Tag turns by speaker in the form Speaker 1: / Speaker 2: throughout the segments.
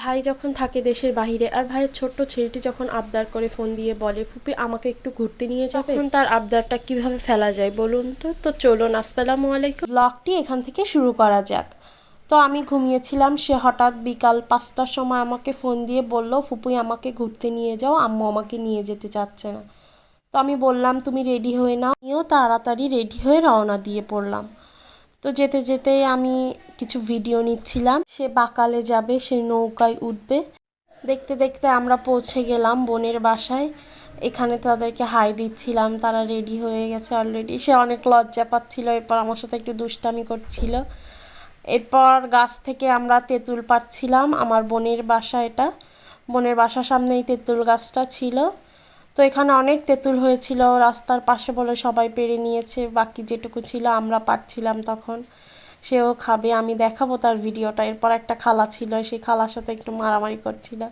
Speaker 1: ভাই যখন থাকে দেশের বাইরে আর ভাইয়ের ছোট্ট ছেলেটি যখন আবদার করে ফোন দিয়ে বলে ফুপি আমাকে একটু ঘুরতে নিয়ে যাবে? তখন তার আবদারটা কীভাবে ফেলা যায় বলুন তো? তো চলুন আসসালামু আলাইকুম। ব্লগটি এখান থেকে শুরু করা যাক। তো আমি ঘুমিয়েছিলাম সে হঠাৎ বিকাল পাঁচটার সময় আমাকে ফোন দিয়ে বলল ফুপুই আমাকে ঘুরতে নিয়ে যাও আম্মু আমাকে নিয়ে যেতে চাচ্ছে না। তো আমি বললাম তুমি রেডি হয়ে নাও। আমিও তাড়াতাড়ি রেডি হয়ে রওনা দিয়ে পড়লাম। তো যেতে যেতে আমি কিছু ভিডিও নিচ্ছিলাম। সে বাকালে যাবে, সে নৌকায় উঠবে। দেখতে দেখতে আমরা পৌঁছে গেলাম বোনের বাসায়। এখানে তাদেরকে হাই দিচ্ছিলাম, তারা রেডি হয়ে গেছে অলরেডি সে অনেক লজ্জা পাচ্ছিল, এরপর আমার সাথে একটু দুষ্টামি করছিল। এরপর গাছ থেকে আমরা তেঁতুল পাচ্ছিলাম আমার বোনের বাসা এটা। বোনের বাসার সামনে এই তেঁতুল গাছটা ছিল। তো এখানে অনেক তেঁতুল হয়েছিল, রাস্তার পাশে বলে সবাই পেরে নিয়েছে, বাকি যেটুকু ছিল আমরা পাচ্ছিলাম তখন। সেও খাবে, আমি দেখাবো তার ভিডিওটা। এরপর একটা খালা ছিল, সেই খালার সাথে একটু মারামারি করছিল।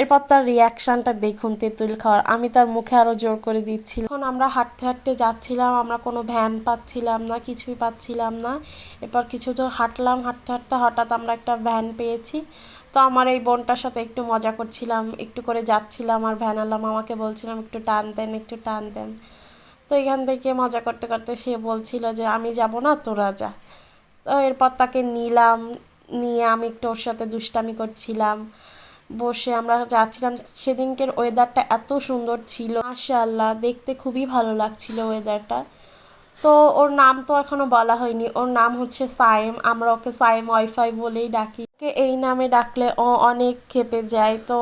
Speaker 1: এরপর তার রিয়াকশানটা দেখুন তেঁতুল খাওয়ার। আমি তার মুখে আরও জোর করে দিচ্ছিলাম। এখন আমরা হাঁটতে হাঁটতে যাচ্ছিলাম, আমরা কোনো ভ্যান পাচ্ছিলাম না, কিছুই পাচ্ছিলাম না। এরপর কিছু দূর হাঁটলাম, হাঁটতে হাঁটতে হঠাৎ আমরা একটা ভ্যান পেয়েছি। তো আমার এই বোনটার সাথে একটু মজা করছিলাম, একটু করে যাচ্ছিলাম। আর ভ্যানালাম আমাকে বলছিলাম, একটু টান দেন, একটু টান দেন। তো এখান থেকে মজা করতে করতে সে বলছিল যে, আমি যাব না, তোরা যা। তো এরপর তাকে নিলাম, নিয়ে আমি একটু ওর সাথে দুষ্টামি করছিলাম। বসে আমরা যাচ্ছিলাম। সেদিনকের ওয়েদারটা এত সুন্দর ছিল। মাশাআল্লাহ, দেখতে খুবই ভালো লাগছিল ওয়েদারটা তো ওর নাম তো এখনও বলা হয়নি। ওর নাম হচ্ছে সায়েম। আমরা ওকে সায়েম ওয়াইফাই বলেই ডাকি। ওকে এই নামে ডাকলে ও অনেক খেপে যায়। তো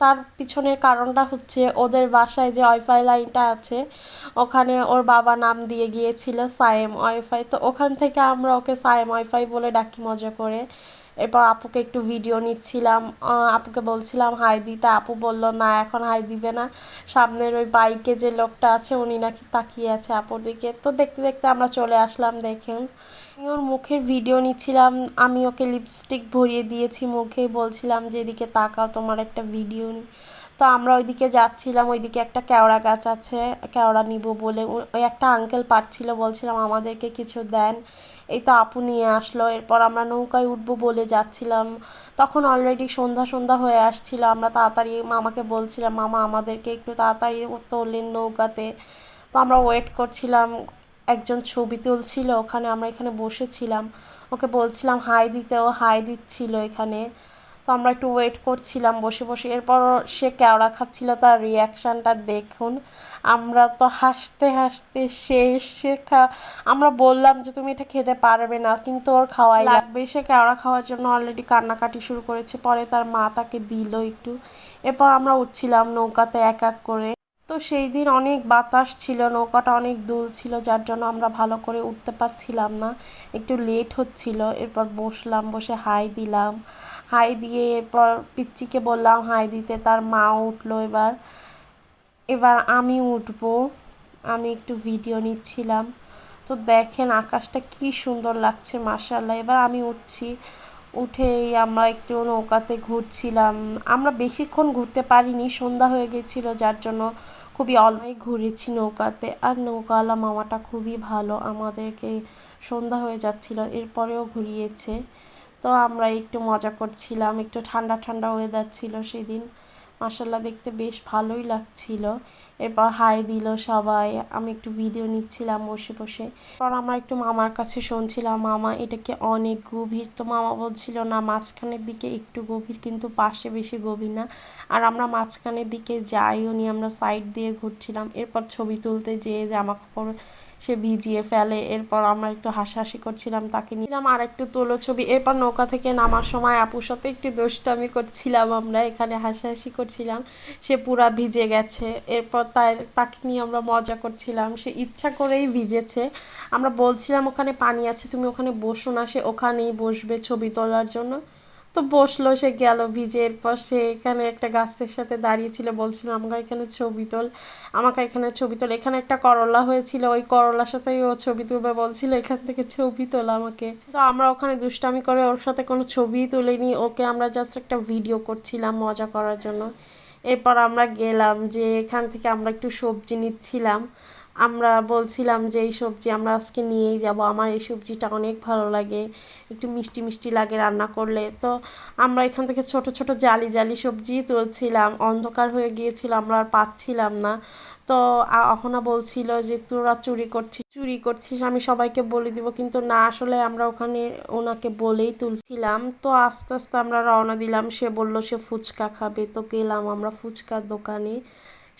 Speaker 1: তার পিছনের কারণটা হচ্ছে ওদের বাসায় যে ওয়াইফাই লাইনটা আছে, ওখানে ওর বাবা নাম দিয়ে গিয়েছিল সায়েম ওয়াইফাই তো ওখান থেকে আমরা ওকে সায়েম ওয়াইফাই বলে ডাকি মজা করে। এরপর আপুকে একটু ভিডিও নিচ্ছিলাম আপুকে বলছিলাম, হাই দিতে আপু বলল, না, এখন হাই দিবে না। সামনের ওই বাইকে যে লোকটা আছে, উনি নাকি তাকিয়ে আছে আপুর দিকে। তো দেখতে দেখতে আমরা চলে আসলাম, দেখেন। ওর মুখের ভিডিও নিচ্ছিলাম, আমি ওকে লিপস্টিক ভরিয়ে দিয়েছি মুখে, বলছিলাম যে, এদিকে তাকাও, তোমার একটা ভিডিও নি। তো আমরা ওইদিকে যাচ্ছিলাম, ওইদিকে একটা কেওড়া গাছ আছে, কেওড়া নিব বলে ওই একটা আঙ্কেল পারছিল, বলছিলাম আমাদেরকে কিছু দেন। এই তো আপু নিয়ে আসলো, এরপর আমরা নৌকায় উঠবো বলে যাচ্ছিলাম। তখন অলরেডি সন্ধ্যা সন্ধ্যা হয়ে আসছিল, আমরা তাড়াতাড়ি মামাকে বলছিলাম, মামা, আমাদেরকে একটু তাড়াতাড়ি তোলেন নৌকাতে। তো আমরা ওয়েট করছিলাম, একজন ছবি তুলছিল, ওখানে আমরা এখানে বসেছিলাম। ওকে বলছিলাম, হাই দিতে, ও হাই দিচ্ছিল এখানে। তো আমরা একটু ওয়েট করছিলাম বসে বসে। এরপর সে কেওড়া খাচ্ছিল তার রিয়াকশানটা দেখুন। আমরা তো হাসতে হাসতে শেষ সে খা আমরা বললাম যে তুমি এটা খেতে পারবে না। কিন্তু ওর খাওয়াই লাগবে। সে কেওড়া খাওয়ার জন্য অলরেডি কান্নাকাটি শুরু করেছে। পরে তার মা তাকে দিল একটু। এরপর আমরা উঠছিলাম নৌকাতে এক এক করে। তো সেই দিন অনেক বাতাস ছিল নৌকাটা অনেক দুল ছিল যার জন্য আমরা ভালো করে উঠতে পারছিলাম না। একটু লেট হচ্ছিল এরপর বসলাম বসে হাই দিলাম। হাই দিয়ে এরপর পিচ্চিকে বললাম, হাই দিতে। তার মা উঠল এবার। এবার আমি উঠবো। আমি একটু ভিডিও নিচ্ছিলাম। তো দেখেন আকাশটা কি সুন্দর লাগছে মাসাল্লাহ এবার আমি উঠছি। উঠেই আমরা একটু নৌকাতে ঘুরছিলাম। আমরা বেশিক্ষণ ঘুরতে পারিনি, সন্ধ্যা হয়ে গেছিল, যার জন্য খুবই অল্পই ঘুরেছি নৌকাতে। আর নৌকাওয়ালা মামাটা খুবই ভালো, আমাদেরকে সন্ধ্যা হয়ে যাচ্ছিল, এরপরেও ঘুরিয়েছে। তো আমরা একটু মজা করছিলাম, একটু ঠান্ডা ঠান্ডা ওয়েদার ছিল সেদিন। মাসাল্লাহ দেখতে বেশ ভালোই লাগছিল। এরপর হাই দিল সবাই। আমি একটু ভিডিও নিচ্ছিলাম বসে বসে। এরপর আমরা একটু মামার কাছে শুনছিলাম, মামা এটাকে অনেক গভীর? তো মামা বলছিল, না, মাঝখানের দিকে একটু গভীর, কিন্তু পাশে বেশি গভীর না। আর আমরা মাঝখানের দিকে যাইও নি, আমরা সাইড দিয়ে ঘুরছিলাম। এরপর ছবি তুলতে যেয়ে জামা কাপড় সে ভিজিয়ে ফেলে। এরপর আমরা একটু হাসাহাসি করছিলাম, তাকে নিলাম আর একটু তোলো ছবি। এরপর নৌকা থেকে নামার সময় আপুর সাথে একটু দুষ্টামি করছিলাম আমরা। এখানে হাসাহাসি করছিলাম, সে পুরা ভিজে গেছে। এরপর তাকে নিয়ে আমরা মজা করছিলাম। সে ইচ্ছা করেই ভিজেছে। আমরা বলছিলাম, ওখানে পানি আছে, তুমি ওখানে বসো না। সে ওখানেই বসবে ছবি তোলার জন্য। তো বসল, সে গেল ভিজে। এরপর সে এখানে একটা গাছের সাথে দাঁড়িয়েছিল বলছিল, আমাকে এখানে ছবি তোল, আমাকে এখানে ছবি তোল। এখানে একটা করলা হয়েছিল, ওই করলার সাথেই ও ছবি তুলবে বলছিল, এখান থেকে ছবি তোল আমাকে। তো আমরা ওখানে দুষ্টামি করে ওর সাথে কোনো ছবিই তুলিনি। ওকে আমরা জাস্ট একটা ভিডিও করছিলাম মজা করার জন্য। এরপর আমরা গেলাম যে এখান থেকে আমরা একটু সবজি নিচ্ছিলাম। আমরা বলছিলাম যে এই সবজি আমরা আজকে নিয়েই যাব, আমার এই সবজিটা অনেক ভালো লাগে, একটু মিষ্টি মিষ্টি লাগে রান্না করলে। তো আমরা এখান থেকে ছোট ছোট জালি জালি সবজি তুলছিলাম, অন্ধকার হয়ে গিয়েছিল, আমরা আর পাচ্ছিলাম না। তো অহনা বলছিল যে, তোরা চুরি করছিস চুরি করছিস, আমি সবাইকে বলে দিব। কিন্তু না, আসলে আমরা ওখানে ওনাকে বলেই তুলছিলাম। তো আস্তে আস্তে আমরা রওনা দিলাম। সে বলল, সে ফুচকা খাবে। তো গেলাম আমরা ফুচকার দোকানে।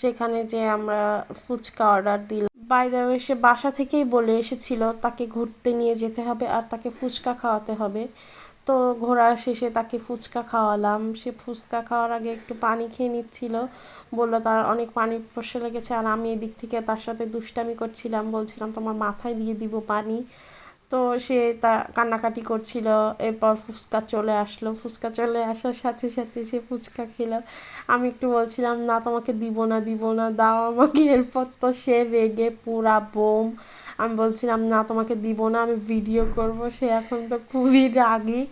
Speaker 1: সেখানে যে আমরা ফুচকা অর্ডার দিলাম। বাই দ্য ওয়ে সে বাসা থেকেই বলে এসেছিল, তাকে ঘুরতে নিয়ে যেতে হবে আর তাকে ফুচকা খাওয়াতে হবে। তো ঘোরা শেষে তাকে ফুচকা খাওয়ালাম। সে ফুচকা খাওয়ার আগে একটু পানি খেয়ে নিচ্ছিল। বলল, তার অনেক পানি পড়ে লেগেছে আর আমি এদিক থেকে তার সাথে দুষ্টামি করছিলাম। বলছিলাম, তোমার মাথায় দিয়ে দিব পানি। তো সে তা কান্নাকাটি করছিল। এরপর ফুচকা চলে আসলো। ফুচকা চলে আসার সাথে সাথে সে ফুচকা খেলো। আমি একটু বলছিলাম, না, তোমাকে দিব না দিব না, দাও আমাকে। এরপর তো সে রেগে পুরা বোম। আমি বলছিলাম না তোমাকে দিব না আমি ভিডিও করব। সে এখন তো খুবই রাগী।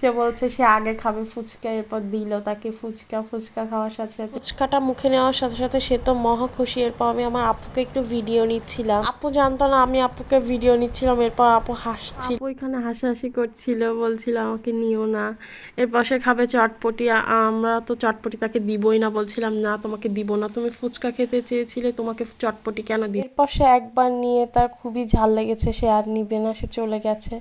Speaker 1: সে বলছে সে আগে খাবে ফুচকা এরপর দিল তাকে ফুচকা। ফুচকা খাওয়ার সাথে সাথে ফুচকাটা মুখে নেওয়ার সাথে সাথে সে তো মহা খুশি। এরপর আমি আমার আপুকে একটু ভিডিও নিচ্ছিলাম। আপু জানতো না আমি আপুকে ভিডিও নিচ্ছিলাম। এরপর আপু হাসছিল। আপু এখানে হাসাহাসি করছিল বলছিল আমাকে নিও না। এরপর সে খাবে চটপটি। আমরা তো চটপটি তাকে দিবই না। বলছিলাম না তোমাকে দিব না। তুমি ফুচকা খেতে চেয়েছিলে তোমাকে চটপটি কেন দিই এরপর সে একবার নিয়ে তার খুবই ঝাল লেগেছে, সে আর নিবে না, সে চলে গেছে।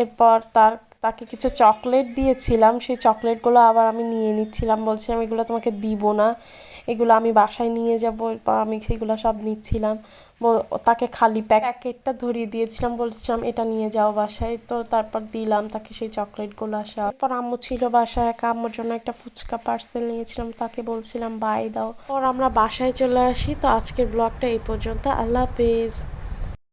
Speaker 1: এরপর তার, তাকে কিছু চকলেট দিয়েছিলাম, সেই চকলেটগুলো আবার আমি নিয়ে নিচ্ছিলাম বলছিলাম এগুলো তোমাকে দিব না, এগুলো আমি বাসায় নিয়ে যাব আমি সেগুলো সব নিচ্ছিলাম। তাকে খালি প্যাকেটটা ধরিয়ে দিয়েছিলাম, বলছিলাম, এটা নিয়ে যাও বাসায়। তো তারপর দিলাম তাকে সেই চকলেটগুলো আসা। তারপর আম্মু ছিল বাসায় একা, আম্মুর জন্য একটা ফুচকা পার্সেল নিয়েছিলাম, তাকে বলছিলাম, বাই দাও। পর আমরা বাসায় চলে আসি, তো আজকের ব্লগটা এই পর্যন্ত, আল্লাহ হাফেজ।